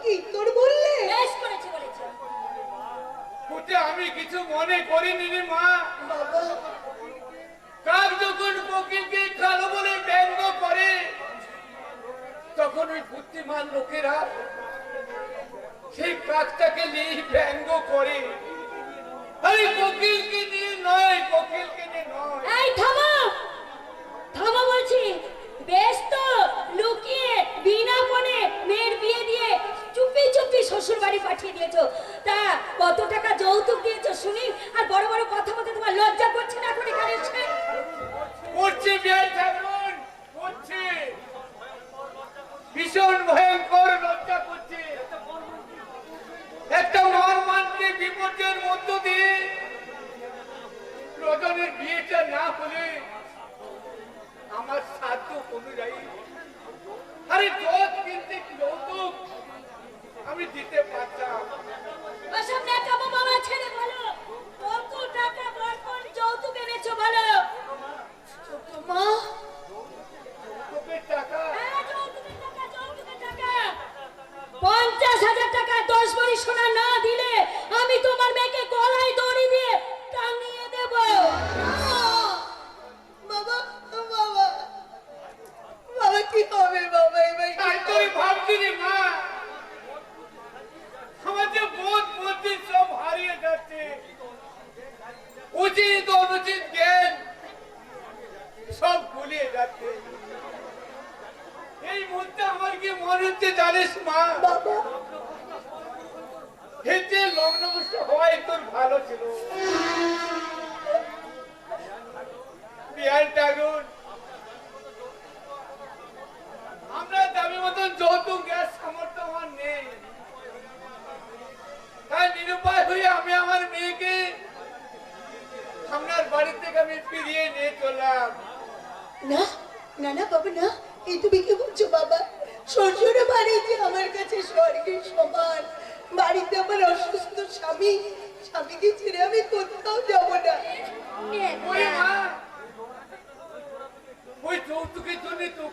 বাবাকে বললে? বেশ করেছে বলেছে। ওতে আমি কিছু মনে করিনি রে মা। বাবা। কাক যখন কোকিলকে কালো বলে ব্যঙ্গ করে তখন ওই বুদ্ধিমান লোকেরা সেই কাকটাকে নিয়ে ব্যঙ্গ করে। আরে কোকিলকে নিয়ে নয় কোকিলকে নিয়ে নয়। এই থামো! থামো বলছি। বেশ তো লুকিয়ে, বিনা ফোনে মেয়ের বিয়ে দিয়ে চুপি চুপি শ্বশুর বাড়ি পাঠিয়ে দিয়েছ। তা কত টাকা যৌতুক দিয়েছ শুনি? আর বড় বড় কথা বলতে তোমার লজ্জা করছে না এখন এখানে এসে? করছে বিয়ার ঠাকুর করছে। ভীষণ ভয়ঙ্কর লজ্জা করছে। অনুযায়ী উচিত জ্ঞান সব গুলিয়ে যাচ্ছে। এই মুহূর্তে আমার কি মনে হচ্ছে জানিস মা? হেঁটে লগ্ন হওয়াই তোর ভালো ছিল। বিহার আমরা দাবি মতন যৌতুক গ্যাস সামর্থ্য আমার নেই। তাই নিরুপায় হয়ে আমি আমার মেয়েকে আপনার বাড়ি থেকে আমি ফিরিয়ে নিয়ে চললাম। না না না বাবা না। এই তুমি কি বলছো বাবা? শ্বশুর বাড়ি যে আমার কাছে স্বর্গের সমান বাড়িতে আমার অসুস্থ স্বামী স্বামীকে ছেড়ে আমি কোথাও যাব না। ওই মা! ওই যৌতুকের জন্য তোকে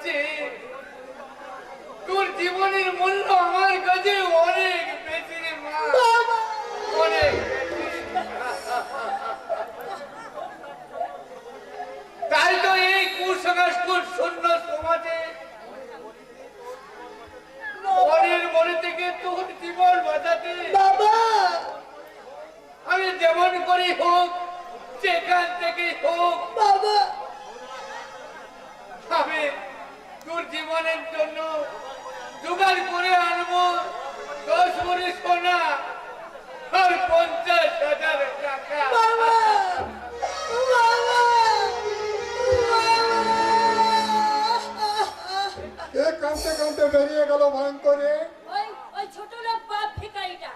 যাচ্ছে। তোর জীবনের মূল্য আমার কাছে অনেক বেশি তাই তো এই কুসংস্কার শূন্য সমাজে জীবন বাঁচাতে আমি যেমন করি হোক যেখান থেকে হোক বাবা! আমি তোর জীবনের জন্য জোগাড় করে আনব দশ ভরি সোনা আর পঞ্চাশ হাজার টাকা। কাঁদতে কাঁদতে বেরিয়ে গেল ভয়ঙ্করে। ওই ওই ছোট লোক বাপ ভিখারিটা।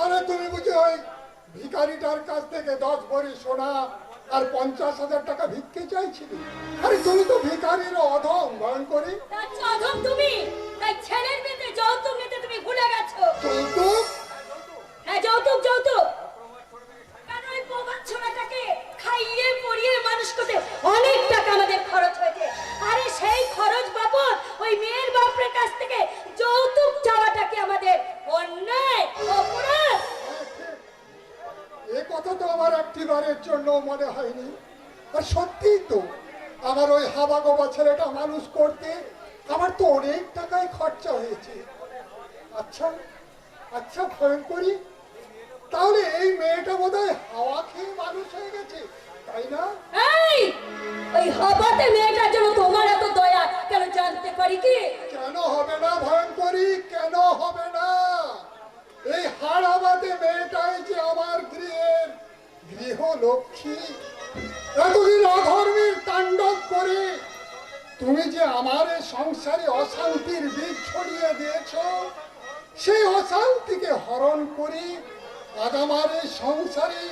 আরে তুমি বুঝি ওই ভিখারিটার কাছ থেকে দশ ভরি সোনা আর পঞ্চাশ হাজার টাকা ভিক্ষে চাইছিলে? আরে তুমি তো ভিখারির অধম তার চাধক তুমি? তাই ছেলের মেয়েতে যৌতুক নিতে তুমি ভুলে গেছো। যৌতুক? হ্যাঁ যৌতুক যৌতুক। কারণ ওই প্রবাদ ছোড়াটাকে খাইয়ে পরিয়ে মানুষ করতে অনেক টাকা আমাদের খরচ হয়েছে? আরে সেই খরচ বাবদ ওই মেয়ের বাপের কাছ থেকে যৌতুক চাওয়াটা কি আমাদের অন্যায় অপরাধ? এ কথা তো আমার একটিবারের জন্য মনে হয়নি। আর সত্যিই তো আমার ওই হাবা গোবা ছেলেটা মানুষ করতে আমার তো অনেক টাকায় খরচা হয়েছে। আচ্ছা আচ্ছা ভয়ঙ্করী। তাহলে এই মেয়েটা বোধহয় হাওয়া খেয়ে মানুষ হয়ে গেছে তাই না? এই ওই হবাতে মেয়েটার জন্য তোমার এত দয়া কেন জানতে পারি কি? কেন হবে না ভয়ঙ্করী কেন হবে না? এই হাড়াবাদে মেয়েটাই যে আমার গৃহের গৃহ লক্ষ্মী এতদিন অধর্মীর তাণ্ডব করে তুমি যে আমার সংসারে অশান্তির বীজ ছড়িয়ে দিয়েছ, সেই অশান্তিকে হরণ করি আজ আমার এই সংসারে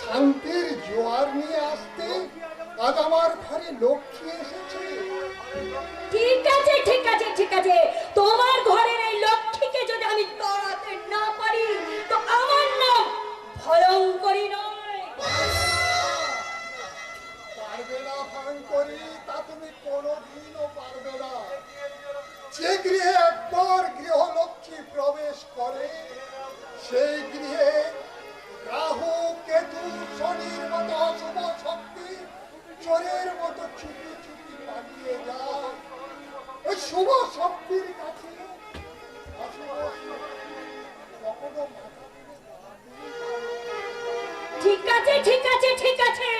শান্তির জোয়ার নিয়ে আসতে আজ আমার ঘরে লক্ষ্মী এসেছে। ঠিক আছে ঠিক আছে ঠিক আছে। তোমার ঘরের এই লক্ষ্মীকে আমি তাড়াতে না পারি, তো আমার নাম ভয়ঙ্করী নয়। তা তুমি কোনোদিনও পারবে না। যে গৃহে একবার গৃহলক্ষ্মী প্রবেশ করে, সেই গৃহে রাহু, কেতু শনির মতো অশুভ শক্তি, চোরের মতো চুপি চুপি পালিয়ে যায়। ওই শুভ শক্তির কাছে ঠিক আছে ঠিক আছে ঠিক আছে।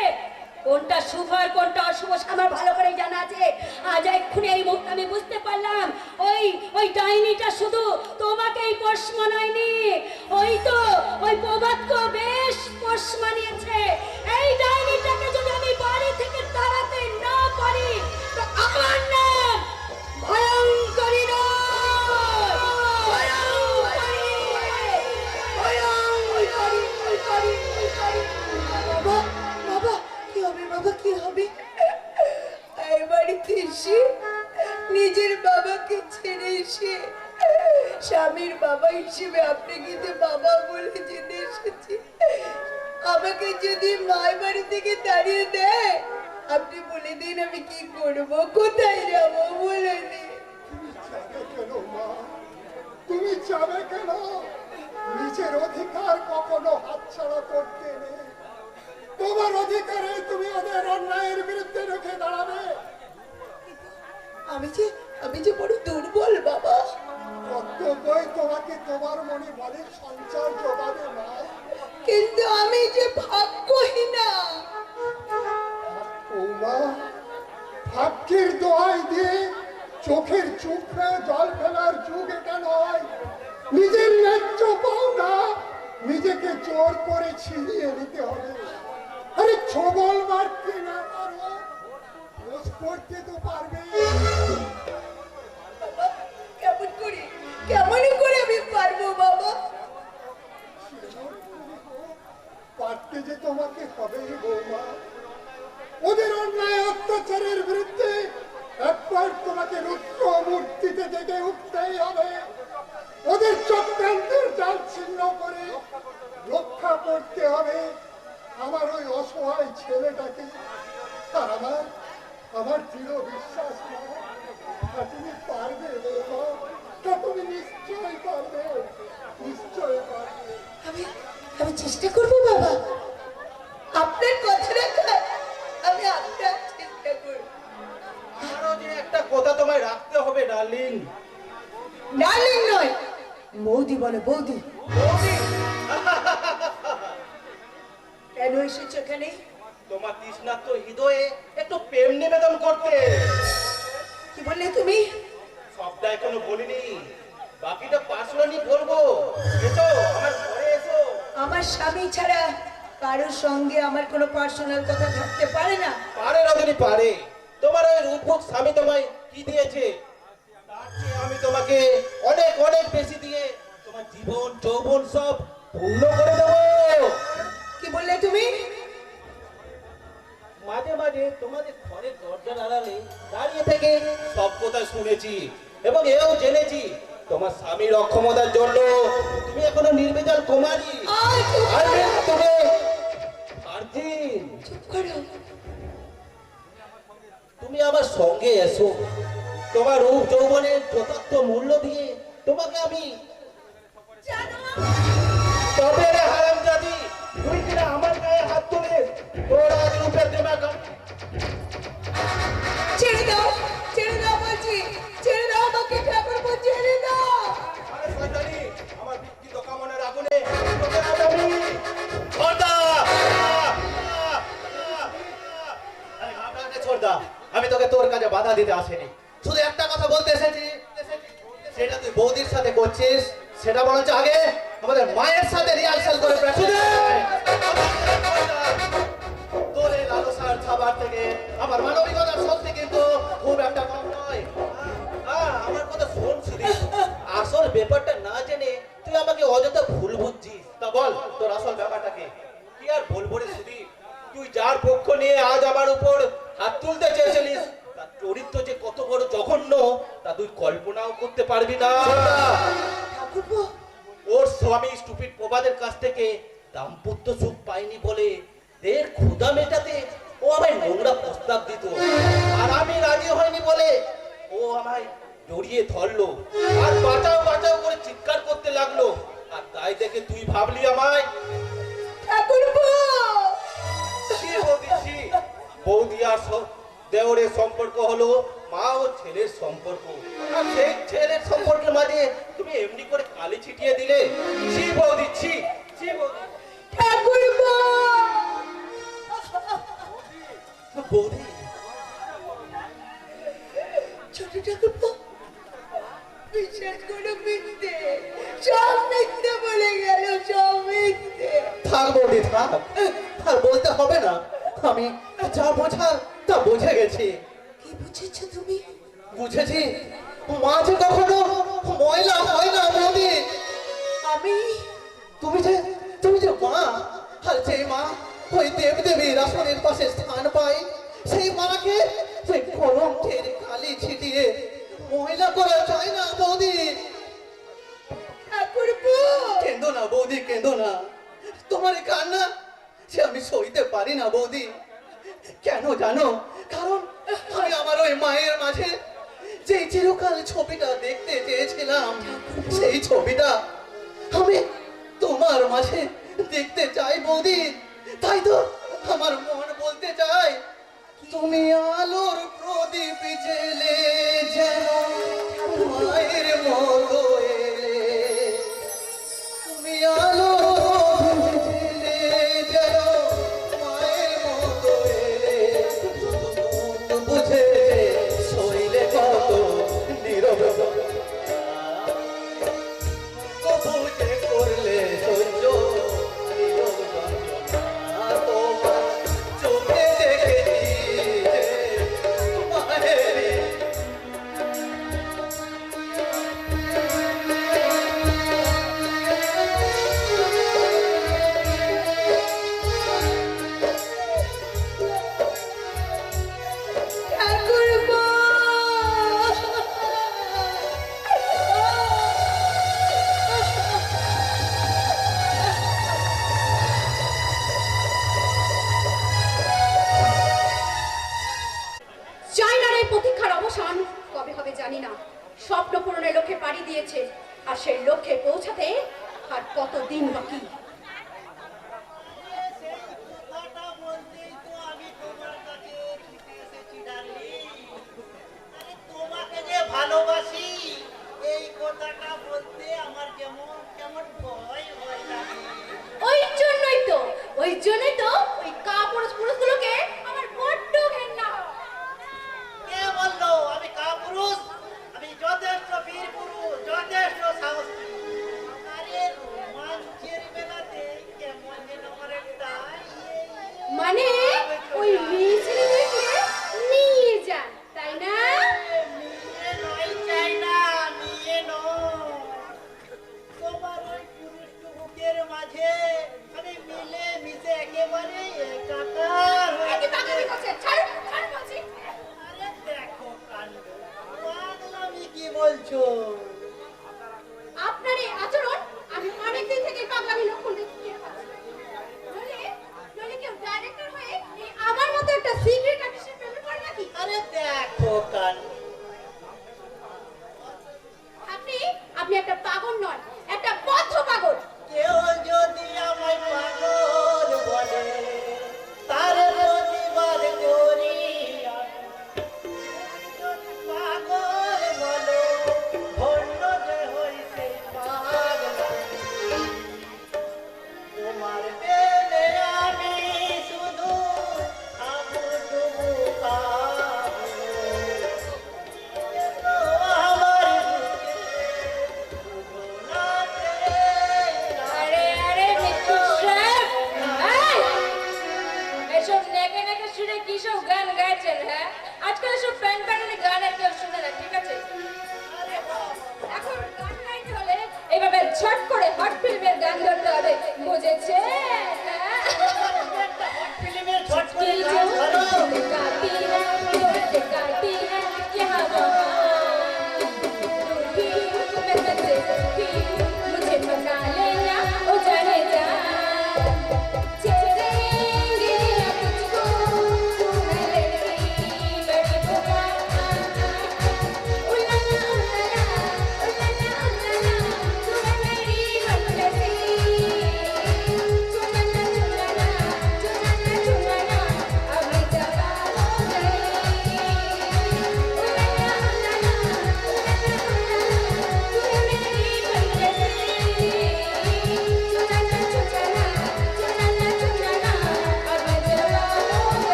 কোনটা শুভ আর কোনটা অশুভ আমার ভালো করে জানা আছে। আজ এক্ষুনি এই মুহূর্তে আমি বুঝতে পারলাম, ওই ওই ডাইনিটা শুধু তোমাকেই পোষ মানায়নি। ওই তো, ওই প্রবাদকে বেশ পোষ মানিয়েছে। এই ডাইনিটাকে কিন্তু আমি যে ভাগ্যহীনা। ও ভাগ্যের দোয়াই দিয়ে চোখের চুপ জল ফেলার যুগ এটা নয়। নিজের ন্যায্য পাওনা নিজেকে জোর করে ছিনিয়ে নিতে হবে। আরে ছবল মারতে না পারো রোজ করতে তো পারবে। কেমন করে? কেমন করে আমি পারব বাবা পারতে যে তোমাকে হবে বৌমা ওদের অন্যায় অত্যাচারের বিরুদ্ধে একবার তোমাকে রুদ্র মূর্তিতে জেগে উঠতেই হবে। ওদের চক্রান্তের জাল ছিন্ন করে রক্ষা করতে হবে। আমার ওই অসহায় ছেলেটাকে। আর আমার আমার দৃঢ় বিশ্বাস না আমি তোমাকে অনেক অনেক বেশি দিয়ে তোমার জীবন যৌবন সব পূর্ণ করে দেবো। কি বললে তুমি? মাঝে মাঝে তোমাদের ঘরের দরজার আড়ালে দাঁড়িয়ে থেকে সব কথা শুনেছি এবং এও জেনেছি তোমার স্বামীর অক্ষমতার জন্য। তুমি এখনও নির্বেজাল কুমারী। তুমি তুমি আমার সঙ্গে এসো। তোমার রূপ যৌবনের যথার্থ মূল্য দিয়ে তোমাকে আমি তবে রে হারাম জাতি তুই কিনা আমার গায়ে হাত তুলে তোর আজ রূপের দেবাক ছেড়ে দাও ছেড়ে দাও বলছি ছেড়ে দাও আমাকে ঠাকুর ছেড়ে দাও। আমার বিকৃত কামনার আগুনে আমি তোকে তোর কাজে বাধা দিতে আসিনি। শুধু একটা কথা বলতে এসেছি। সেটা তুই বৌদির সাথে করছিস সেটা বরঞ্চ আগে আমাদের মায়ের সাথে রিহার্সাল করে তোর এই লালসার খাবার থেকে আমার মানবিকতার শক্তি কিন্তু খুব একটা কম নয়। আমার কথা শোন শুধু আসল ব্যাপারটা না জেনে তুই আমাকে অযথা ভুল বুঝছিস। তা বল তোর আসল ব্যাপারটা কি কি আর বলব রে সুধী? তুই যার পক্ষ নিয়ে আজ আমার উপর হাত তুলতে চেয়েছিলিস চরিত্র যে কত বড় জঘন্য তা তুই কল্পনাও করতে পারবি না। ওর স্বামী স্টুপিড প্রবাদের কাছ থেকে দাম্পত্য সুখ পাইনি বলে দের ক্ষুধা মেটাতে ও আমায় নোংরা প্রস্তাব দিত। আর আমি রাজি হয়নি বলে ও আমায় জড়িয়ে ধরলো। আর বাঁচাও বাঁচাও করে চিৎকার করতে লাগল। আর তাই দেখে তুই ভাবলি আমায়। বৌদি। আর দেওরের সম্পর্ক হলো মা ও ছেলের সম্পর্ক। আর সেই ছেলের সম্পর্কের মাঝে তুমি এমনি করে কালি ছিটিয়ে দিলে? ছি বৌদি ছি ছি বৌদি। বৌদি ছোট ঠাকুরপো বিশ্বাস করো মিথ্যে সব মিথ্যে বলে গেল সব মিথ্যে। থাক বৌদি থাক। আর বলতে হবে না। আমি যা বোঝার তা বুঝে গেছি। কি বুঝেছ তুমি? বুঝেছি। মা যে কখনো ময়লা হয় না বৌদি। আমি? তুমি যে তুমি যে মা আর যে মা ওই দেবদেবীর আসনের পাশে স্থান পায় সেই মাকে সেই কলঙ্কের কালি ছিটিয়ে মহিলা করা যায় না বৌদি। কেঁদো না বৌদি কেঁদো না। তোমার কান্না সে আমি সইতে পারি না বৌদি। কেন জানো? কারণ আমি আমার ওই মায়ের মাঝে যে চিরকাল ছবিটা দেখতে চেয়েছিলাম, সেই ছবিটা আমি তোমার মাঝে দেখতে চাই বৌদি। তাই তো আমার মন বলতে চাই তুমি আলোর প্রদীপ জেলে যেন মায়ের মতো এলে। তুমি আলো প্রতীক্ষার অবসান কবে হবে জানি না। স্বপ্ন পূরণের লক্ষ্যে পাড়ি দিয়েছে, আর সেই লক্ষ্যে পৌঁছাতে আর কত দিন বাকি?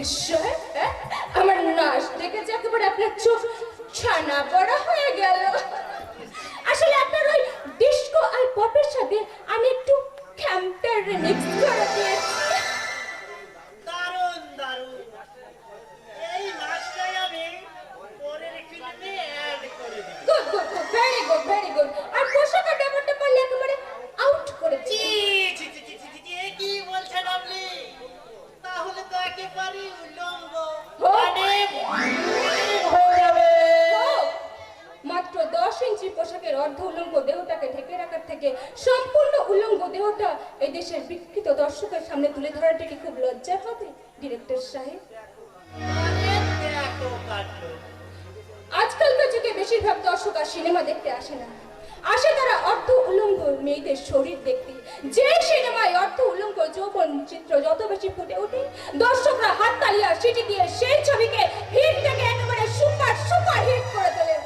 মৃত্যুশ্বর আমার আজকালকার যুগে বেশিরভাগ দর্শক আর সিনেমা দেখতে আসে না। আসে তারা অর্ধ উলঙ্গ মেয়েদের শরীর দেখতে। যে সিনেমায় অর্ধ উলঙ্গ যৌবন চিত্র যত বেশি ফুটে ওঠে দর্শকরা হাততালি আর সিটি দিয়ে সেই ছবিকে হিট থেকে একেবারে সুপার সুপার হিট করে তোলে।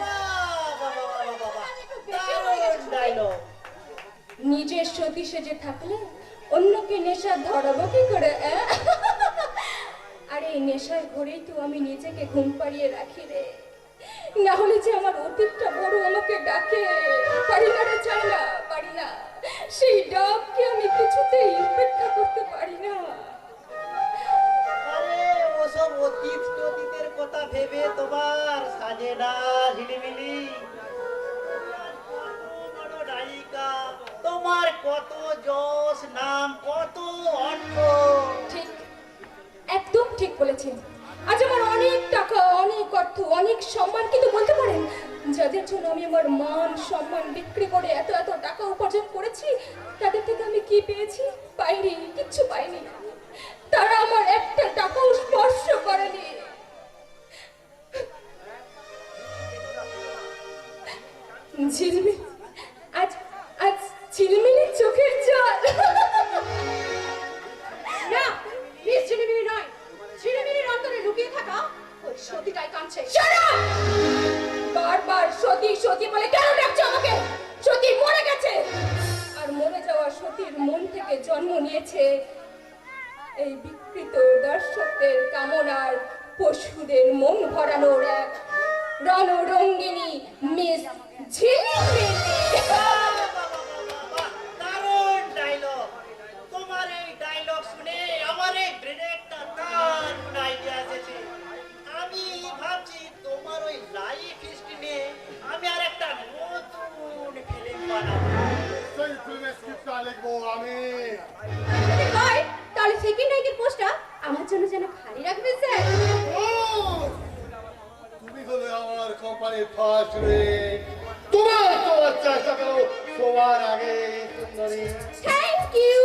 নিজের সতী সেজে থাকলে অন্যকে নেশা ধরাবো কি করে? আর এই নেশার ঘরেই তো আমি নিজেকে ঘুম পাড়িয়ে রাখি রে। না হলে যে আমার অতীতটা বড় আমাকে ডাকে। পারি না রে চাই না, পারি না। সেই ডাককে আমি কিছুতেই উপেক্ষা করতে পারি না। কত যশ নাম, কত ঠিক বলেছেন। আজ আমার অনেক টাকা, অনেক অর্থ, অনেক সম্মান কিন্তু বলতে পারেন, যাদের জন্য আমি আমার মান, সম্মান বিক্রি করে এত এত টাকা উপার্জন করেছি, তাদের থেকে আমি কি পেয়েছি? পাইনি, কিচ্ছু পাইনি। তারা আমার একটা টাকাও স্পর্শ করেনি। ঝিলমিল। নিয়েছে এই বিকৃত দর্শকদের কামনার পশুদের মন ভরানোর এক রণরঙ্গিনী মিস আমি ভাবছি তোমার ওই লাইফ আমি আর একটা আমি যদি হয় তাহলে সেকেন্ড নাইটের পোস্টটা আমার জন্য যেন খালি রাখবেন স্যার। তুমি হলে আমার রেট তোমার তোমার চেষ্টা থ্যাংক ইউ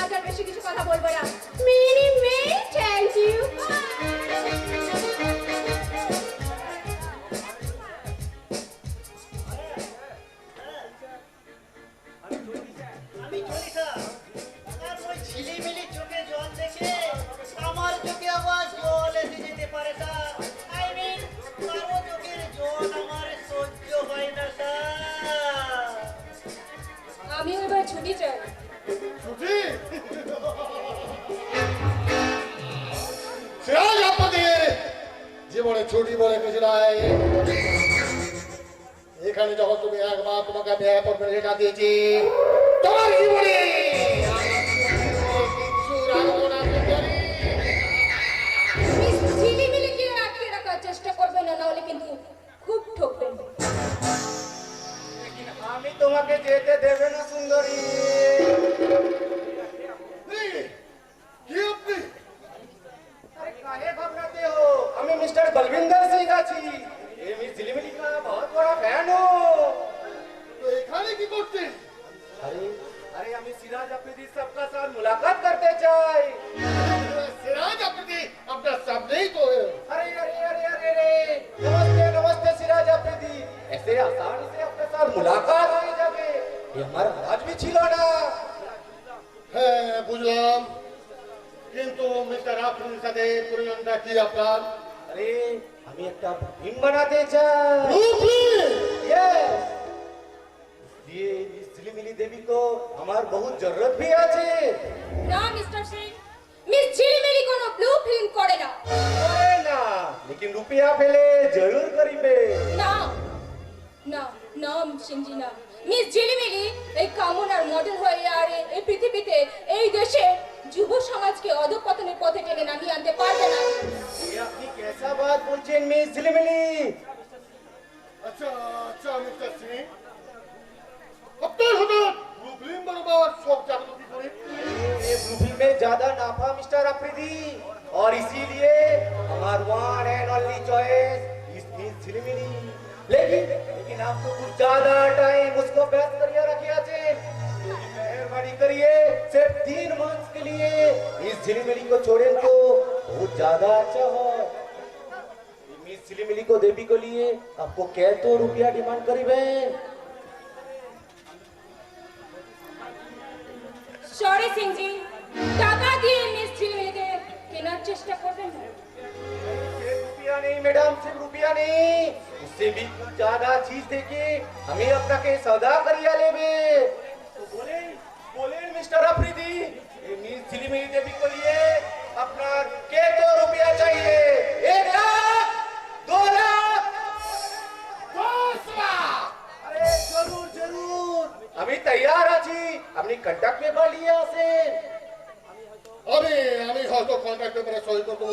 আজ বেশি কিছু কথা বলব না। মেনি মেনি থ্যাংক ইউ আমি তোমাকে যেতে দেবে না সুন্দরী এই, কি আপনি अरे काहे घबराते हो हमें मिस्टर बलविंदर सिंह আছি ये मिस झिलिमिली का बहुत बड़ा फैन हो তো এখানে কি করছেন अरे अरे আমি সিরাজ আফ্রিদি सबका साथ मुलाकात करते চাই সিরাজ আপনি আপনার সামনেই তো अरे अरे अरे अरे अरे नमस्ते नमस्ते सिराज আফ্রিদি ऐसे आसान से आपके साथ मुलाकात আমার আমার আজমি ছিল না। হ্যাঁ বুঝলাম। কিন্তু মিস্টার আফরিনের সাথে প্রয়োজনটা কি আপনার? আরে আমি একটা ফিল্ম বানাতে চাই। দিয়ে ঝিলিমিলি দেবী তো আমার বহু জরুরত ভি আছে। না মিস্টার সিং মিস ঝিলিমিলি কোনো ব্লু ফিল্ম করে না। করে না लेकिन रुपया पहले जरूर करीबे না না ना सिंह না। ना মিস ঝিলিমিলি এই কামনার মডেল হয়ে আর এ- এই পৃথিবীতে এই দেশে যুব সমাজকে অধপতনের পথে টেনে নামিয়ে আনতে পারবে না ये আপনি कैसा बात বলছেন মিস ঝিলিমিলি আচ্ছা আচ্ছা মিস্টার সিং আপনার হঠাৎ ব্লুপ্রিন্ট বানাবার শখ জাগলো কি করে ये ब्लू फिल्म में ज्यादा नाफा मिस्टर अफरीदी और इसीलिए हमार वन एंड ओनली चॉइस इस मिस झिलिमिली लेकिन लेकिन आपको कुछ ज्यादा टाइम उसको व्यस्त करिए रखिए আছে मेहरबानी करिए सिर्फ तीन मंथ के लिए इस झिलिमिली को छोड़े तो बहुत ज्यादा अच्छा हो मिस झिलिमिली को देवी को लिए आपको क्या तो रुपया डिमांड करीबे সরি সিংজি টাকা দিয়ে মিস ঝিলিমিলিকে কেনার চেষ্টা করবেন না सिर्फ रुपया नहीं मैडम सिर्फ रुपया इससे भी ज़्यादा चीज़ देके हमें अपना के सौदा करिया तो बोले बोले मिस्टर अफरीदी सिली मेरी देवी को लिए अपना के दो रुपया चाहिए। एक लाख, दो लाख अरे, ज़रूर ज़रूर। तैयार अपनी कंटक लिया से। अभी हमें हॉस्टल कॉन्ट्रैक्ट सही कर दो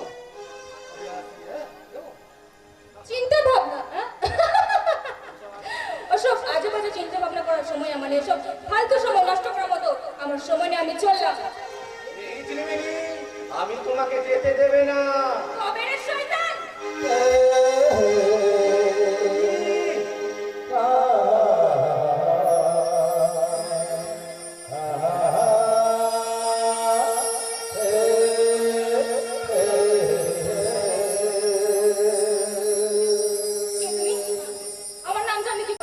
সময় আমার। এসব ফালতু সময় নষ্ট করার মতো আমার সময় নিয়ে আমি চললাম আমি তোমাকে যেতে দেবে না শয়তান